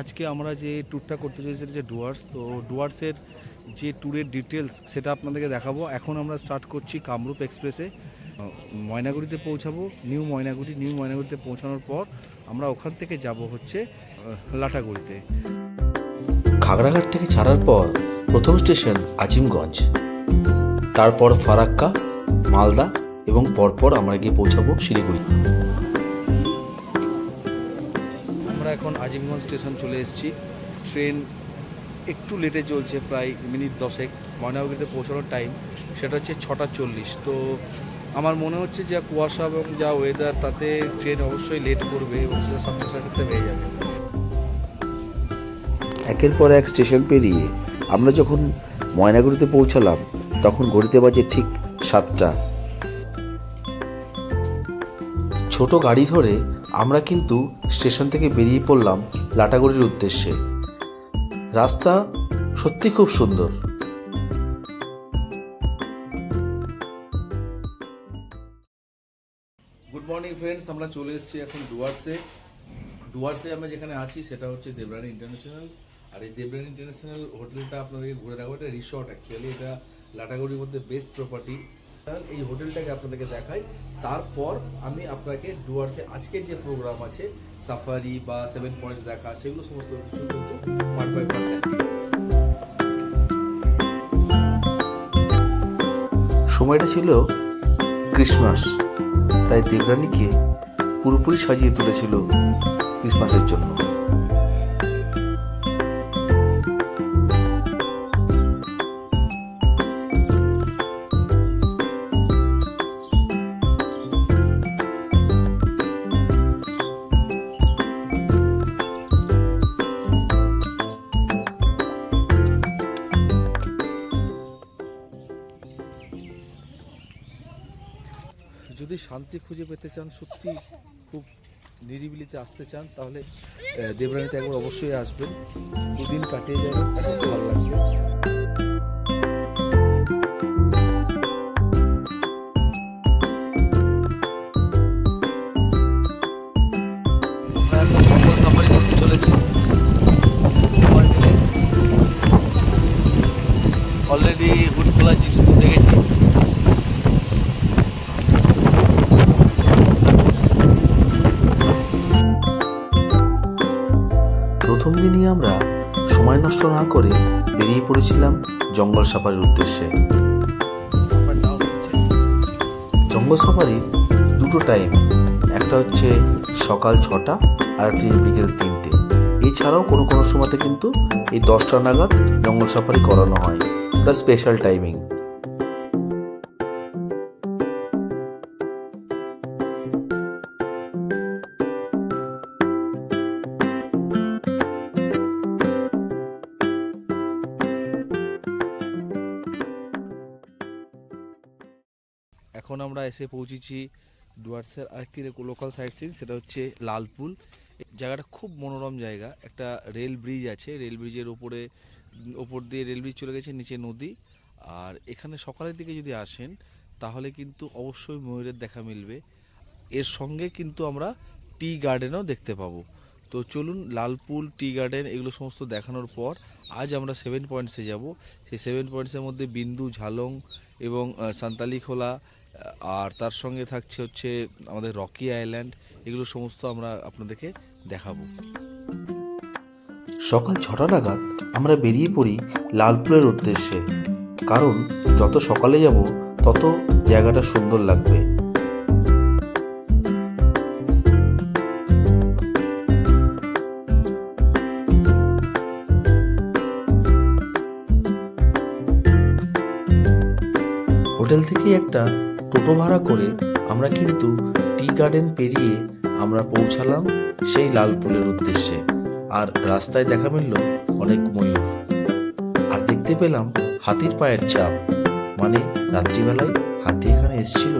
আজকে আমরা যে ট্যুরটা করতে চলেছি যে ডুয়ার্স তো ডুয়ার্সের যে ট্যুরের ডিটেলস সেটা আপনাদেরকে দেখাবো। এখন আমরা স্টার্ট করছি কামরূপ এক্সপ্রেসে ময়নাগুড়িতে পৌঁছাবো। নিউ ময়নাগুড়ি নিউ ময়নাগুড়িতে পৌঁছানোর পর আমরা ওখান থেকে যাব হচ্ছে লাটাগুড়িতে। খাগড়াঘাট থেকে ছাড়ার পর প্রথম স্টেশন আজিমগঞ্জ। তারপর ফারাক্কা, মালদা এবং পরপর আমরা গিয়ে পৌঁছাবো শিলিগুড়ি। এখন আজিমগঞ্জ স্টেশন চলে এসেছি। ট্রেন একটু লেটে চলছে প্রায় মিনিট দশেক। ময়নাগুড়িতে পৌঁছানোর টাইম সেটা হচ্ছে ছটা চল্লিশ। তো আমার মনে হচ্ছে যা কুয়াশা এবং যা ওয়েদার তাতে ট্রেন অবশ্যই লেট করবে এবং সেটা সাতটা সাড়ে সাতটা হয়ে যাবে। একের পর এক স্টেশন পেরিয়ে আমরা যখন ময়নাগুড়িতে পৌঁছালাম তখন ঘড়িতে বাজে ঠিক সাতটা। ছোট গাড়ি ধরে আমরা কিন্তু স্টেশন থেকে বেরিয়ে পড়লাম লাটাগুড়ির উদ্দেশ্যে। রাস্তা সত্যি খুব সুন্দর। গুড মর্নিং ফ্রেন্ডস আমরা চলে এসেছি এখন ডুয়ার্সে। ডুয়ার্সে আমরা যেখানে আছি সেটা হচ্ছে দেবরানি ইন্টারন্যাশনাল। আর এই দেবরানি ইন্টারন্যাশনাল হোটেলটা আপনাদেরকে ঘুরে দেখাবো। এটা রিসর্ট অ্যাকচুয়ালি এটা লাটাগুড়ির মধ্যে বেস্ট প্রপার্টি এই হোটেলটাকে আপনাদেরকে দেখাই। তারপর আমি আপনাকে ডুয়ার্সে আজকের যে প্রোগ্রাম আছে, সাফারি বা সেভেন পয়েন্টস দেখা, সেগুলো সমস্ত কিছু কিন্তু পার্ট বাই পার্ট সময়টা ছিল ক্রিসমাস, তাই দেবরানীকে পুরোপুরি সাজিয়ে তুলেছিল ক্রিসমাসের জন্য। যদি শান্তি খুঁজে পেতে চান, সত্যি খুব নিরিবিলিতে আসতে চান, তাহলে দেবরানীতে একবার অবশ্যই আসবেন। দুদিন কাটিয়ে যাবেন খুব ভালো লাগবে। অলরেডি হুডখোলা জিপস তুলতে আমরা সময় নষ্ট না করে বেরিয়ে পড়েছিলাম জঙ্গল সাফারির উদ্দেশ্যে। জঙ্গল সাফারির দুটো টাইম একটা হচ্ছে সকাল ছটা আর একটি বিকেল তিনটে। এছাড়াও কোনো কোনো সময়তে কিন্তু এই দশটা নাগাদ জঙ্গল সাফারি করানো হয়। ওটা স্পেশাল টাইমিং এসে পৌঁছেছি ডুয়ার্সের আরেকটি লোকাল সাইট সিন সেটা হচ্ছে লালপুল। জায়গাটা খুব মনোরম জায়গা। একটা রেল ব্রিজ আছে। রেল ব্রিজের ওপরে ওপর দিয়ে রেল ব্রিজ চলে গেছে নিচে নদী। আর এখানে সকালের দিকে যদি আসেন, তাহলে কিন্তু অবশ্যই ময়ূরের দেখা মিলবে। এর সঙ্গে কিন্তু আমরা টি গার্ডেনও দেখতে পাবো। তো চলুন, লালপুল, টি গার্ডেন এগুলো সমস্ত দেখানোর পর আজ আমরা সেভেন পয়েন্টসে যাব। সেই সেভেন পয়েন্টসের মধ্যে বিন্দু, ঝালং এবং সান্তালি খোলা আর তার সঙ্গে থাকছে হচ্ছে আমাদের রকি আইল্যান্ড। এগুলো সমস্ত আমরা আপনাদেরকে দেখাবো। সকাল ছটা নাগাদ আমরা বেরিয়ে পড়ি লালপুরের উদ্দেশ্যে। কারণ যত সকালে যাব, তত জায়গাটা সুন্দর লাগবে। হোটেল থেকে একটা টোটো ভাড়া করে আমরা কিন্তু টি গার্ডেন পেরিয়ে আমরা পৌঁছালাম সেই লাল পুলের উদ্দেশ্যে। আর রাস্তায় দেখা মিলল অনেক ময়ূর। আর দেখতে পেলাম হাতির পায়ের চাপ। মানে রাত্রিবেলায় হাতি এখানে এসেছিল?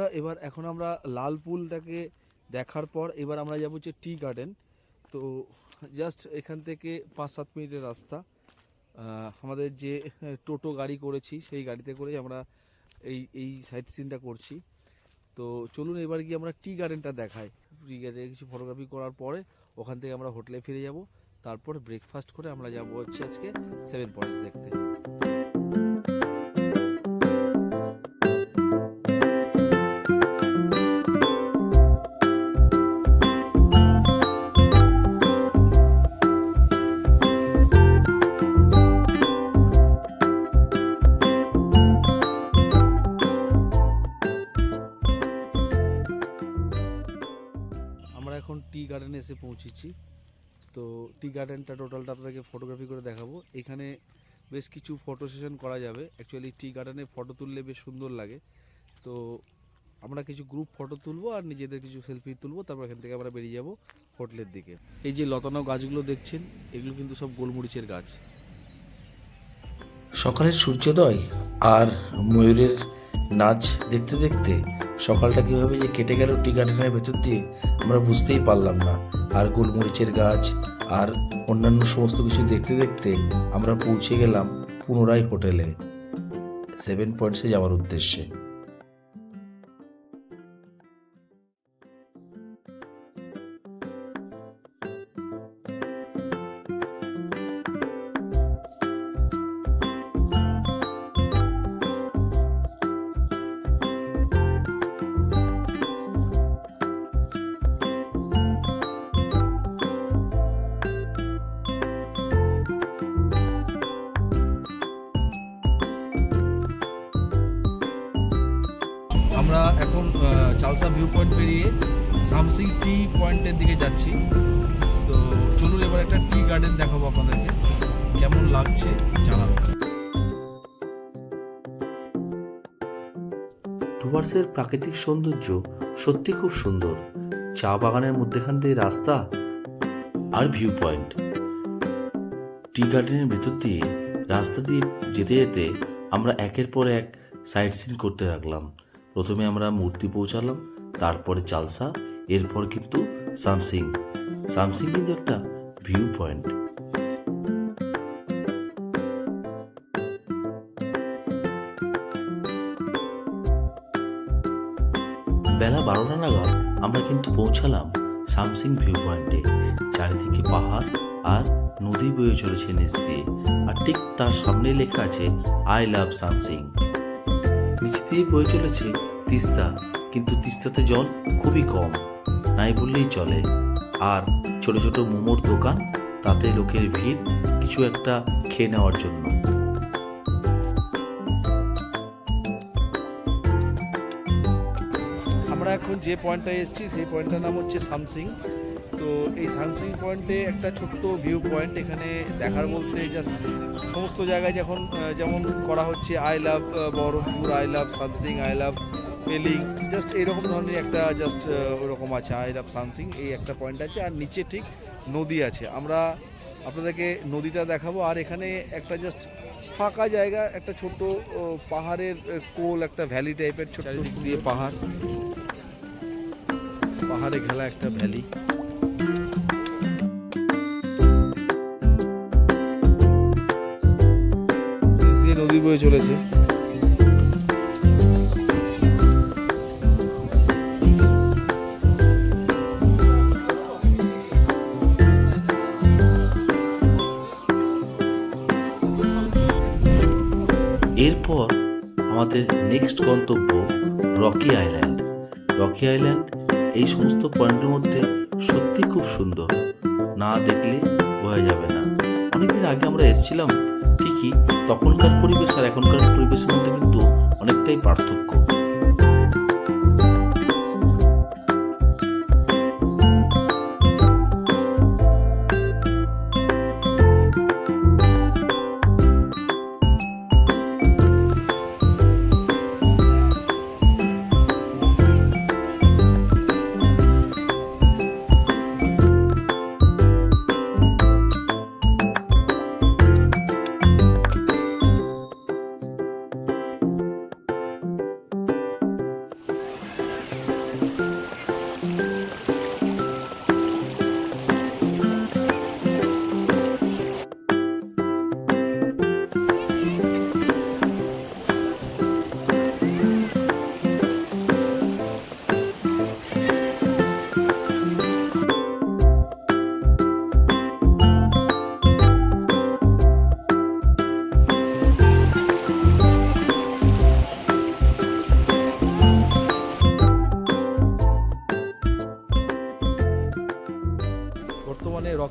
বন্ধুরা, এবার এখন আমরা লাল পুলটাকে দেখার পর এবার আমরা যাব হচ্ছে টি গার্ডেন। তো জাস্ট এখান থেকে পাঁচ সাত মিনিটের রাস্তা। আমাদের যে টোটো গাড়ি করেছি, সেই গাড়িতে করেই আমরা এই এই সাইট সিনটা করছি। তো চলুন এবার গিয়ে আমরা টি গার্ডেনটা দেখাই। টি গার্ডেনে কিছু ফটোগ্রাফি করার পরে ওখান থেকে আমরা হোটেলে ফিরে যাব। তারপর ব্রেকফাস্ট করে আমরা যাব হচ্ছে আজকে সেভেন পয়েন্টস দেখতে। পৌঁছেছি। তো টি গার্ডেনটা টোটালটা আপনাকে ফটোগ্রাফি করে দেখাবো। এখানে বেশ কিছু ফটো সেশন করা যাবে। অ্যাকচুয়ালি টি গার্ডেনে ফটো তুললে বেশ সুন্দর লাগে। তো আমরা কিছু গ্রুপ ফটো তুলবো আর নিজেদের কিছু সেলফি তুলবো, তারপর এখান থেকে আমরা বেরিয়ে যাব হোটেলের দিকে। এই যে লতানো গাছগুলো দেখছেন, এগুলো কিন্তু সব গোলমরিচের গাছ। সকালের সূর্যোদয় আর ময়ূরের নাচ দেখতে দেখতে সকালটা কীভাবে যে কেটে গেল টি গার্ডেনের ভেতর দিয়ে, আমরা বুঝতেই পারলাম না। আর গোলমরিচের গাছ, আর অন্যান্য সমস্ত কিছু দেখতে দেখতে আমরা পৌঁছে গেলাম পুনরায় হোটেলে। সেভেন পয়েন্টসে যাওয়ার উদ্দেশ্যে। চালসা ভিউ পয়েন্ট পেরিয়ে সামসিং টি পয়েন্টের দিকে যাচ্ছি। তো চলুন এবার একটা টি গার্ডেন দেখাবো আপনাদেরকে। কেমন লাগছে জানাব ডুয়ার্সের প্রাকৃতিক সৌন্দর্য সত্যি খুব সুন্দর। চা বাগানের মধ্যেখান দিয়ে রাস্তা আর ভিউ পয়েন্ট টি গার্ডেনের ভেতর দিয়ে রাস্তা দিয়ে যেতে যেতে আমরা একের পর এক সাইট সিন করতে লাগলাম। প্রথমে আমরা মূর্তি পৌঁছালাম, তারপরে চালসা, এরপর কিন্তু সামসিং। সামসিং কিন্তু একটা ভিউ পয়েন্ট বেলা বারোটা নাগাদ আমরা কিন্তু পৌঁছালাম সামসিং ভিউ পয়েন্টে চারিদিকে পাহাড় আর নদী বয়ে চলেছে নিচ দিয়ে। আর ঠিক তার সামনে লেখা আছে আই লাভ সামসিং নিচ দিয়ে বয়ে চলেছে তিস্তা। কিন্তু তিস্তাতে জল খুবই কম, নাই বললেই চলে। আর ছোট ছোট মোমোর দোকান, তাতে লোকের ভিড় কিছু একটা খেয়ে নেওয়ার জন্য। আমরা এখন যে পয়েন্টটায় এসেছি, সেই পয়েন্টটার নাম হচ্ছে সামসিং। তো এই সানসিং পয়েন্টে একটা ছোট্ট ভিউ পয়েন্ট এখানে দেখার বলতে জাস্ট সমস্ত জায়গায় যখন যেমন করা হচ্ছে I love Berhampore I love সানসিং I love Pelling just এইরকম ধরনের একটা জাস্ট ওরকম আছে আই লাভ সানসিং এই একটা পয়েন্ট আছে। আর নিচে ঠিক নদী আছে। আমরা আপনাদেরকে নদীটা দেখাবো। আর এখানে একটা জাস্ট ফাঁকা জায়গা একটা ছোট পাহাড়ের কোল একটা ভ্যালি টাইপের ছোট দিয়ে পাহাড়। পাহাড়ে ঘেলা একটা ভ্যালি বয়ে চলেছে। এরপর আমাদের নেক্সট গন্তব্য রকি আইল্যান্ড। রকি আইল্যান্ড এই সমস্ত পয়েন্টের মধ্যে সত্যি খুব সুন্দর। না দেখলে বোঝা যাবে না। অনেকদিন আগে আমরা এসেছিলাম ঠিকই তখনকার পরিবেশ আর এখনকার পরিবেশের মধ্যে কিন্তু অনেকটাই পার্থক্য।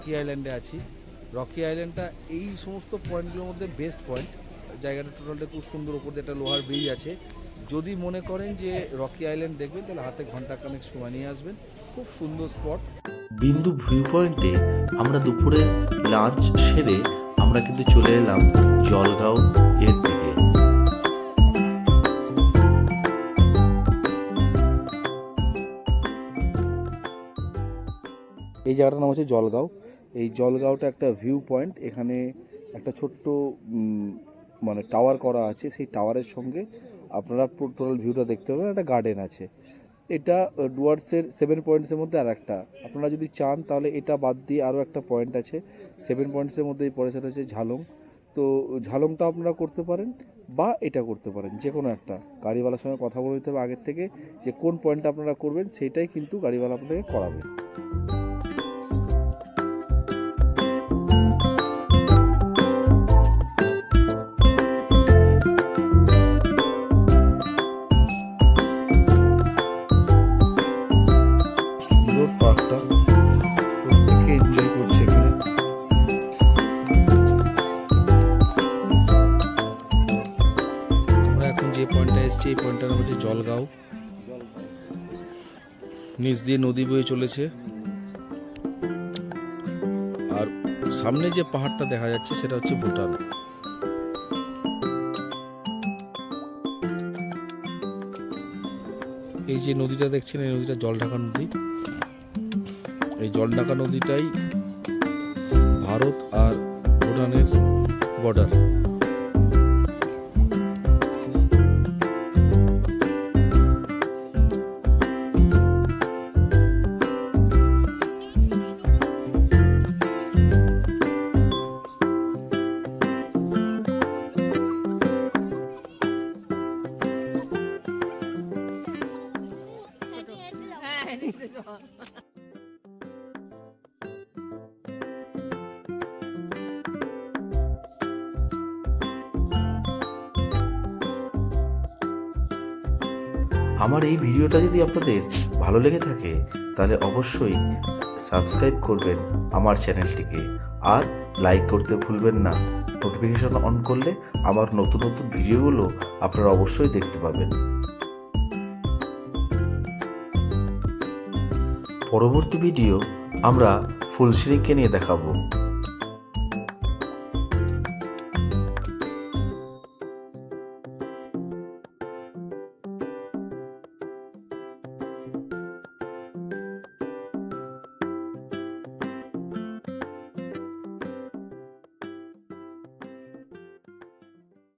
রকি আইল্যান্ডে আছি। রকি আইল্যান্ডটা এই সমস্ত পয়েন্টগুলোর মধ্যে বেস্ট পয়েন্ট জায়গাটা টোটালটা খুব সুন্দর ওপর দিয়ে একটা লোহার ব্রিজ আছে। যদি মনে করেন যে রকি আইল্যান্ড দেখবেন তাহলে হাতে ঘণ্টা কানেক সময় নিয়ে আসবেন। খুব সুন্দর স্পট বিন্দু ভিউ পয়েন্টে আমরা দুপুরে লাঞ্চ সেরে আমরা কিন্তু চলে এলাম জলগাঁও এর দিকে। এই জায়গাটার নাম হচ্ছে জলগাঁও। এই জলগাঁওটা একটা ভিউ পয়েন্ট এখানে একটা ছোট্ট মানে টাওয়ার করা আছে, সেই টাওয়ারের সঙ্গে আপনারা টোটাল ভিউটা দেখতে পাবেন, একটা গার্ডেন আছে। এটা ডুয়ার্সের সেভেন পয়েন্টসের মধ্যে আর একটা আপনারা যদি চান, তাহলে এটা বাদ দিয়ে আরও একটা পয়েন্ট আছে। সেভেন পয়েন্টসের মধ্যে এই পরে সেটা হচ্ছে ঝালং। তো, ঝালংটা আপনারা করতে পারেন, বা এটা করতে পারেন যে কোনো একটা। গাড়িওয়ালার সঙ্গে কথা বলে নিতে হবে আগের থেকে, যে কোন পয়েন্টটা আপনারা করবেন, সেটাই কিন্তু গাড়িওয়ালা আপনাদেরকে করাবে। এসেছি এই পয়েন্টটার হচ্ছে জলগাঁও। নিচ দিয়ে নদী বয়ে চলেছে। আর সামনে যে পাহাড়টা দেখা যাচ্ছে সেটা হচ্ছে ভুটান। এই যে নদীটা দেখছেন, এই নদীটা জলঢাকা নদী। এই জলঢাকা নদীটাই ভারত আর ভুটানের বর্ডার আমার এই ভিডিওটা যদি আপনাদের ভালো লেগে থাকে, তাহলে অবশ্যই সাবস্ক্রাইব করবেন আমার চ্যানেলটিকে। আর লাইক করতে ভুলবেন না। নোটিফিকেশন অন করলে আমার নতুন নতুন ভিডিওগুলো আপনারা অবশ্যই দেখতে পাবেন। পরবর্তী ভিডিও আমরা ফুলশিরিংকে নিয়ে দেখাবো।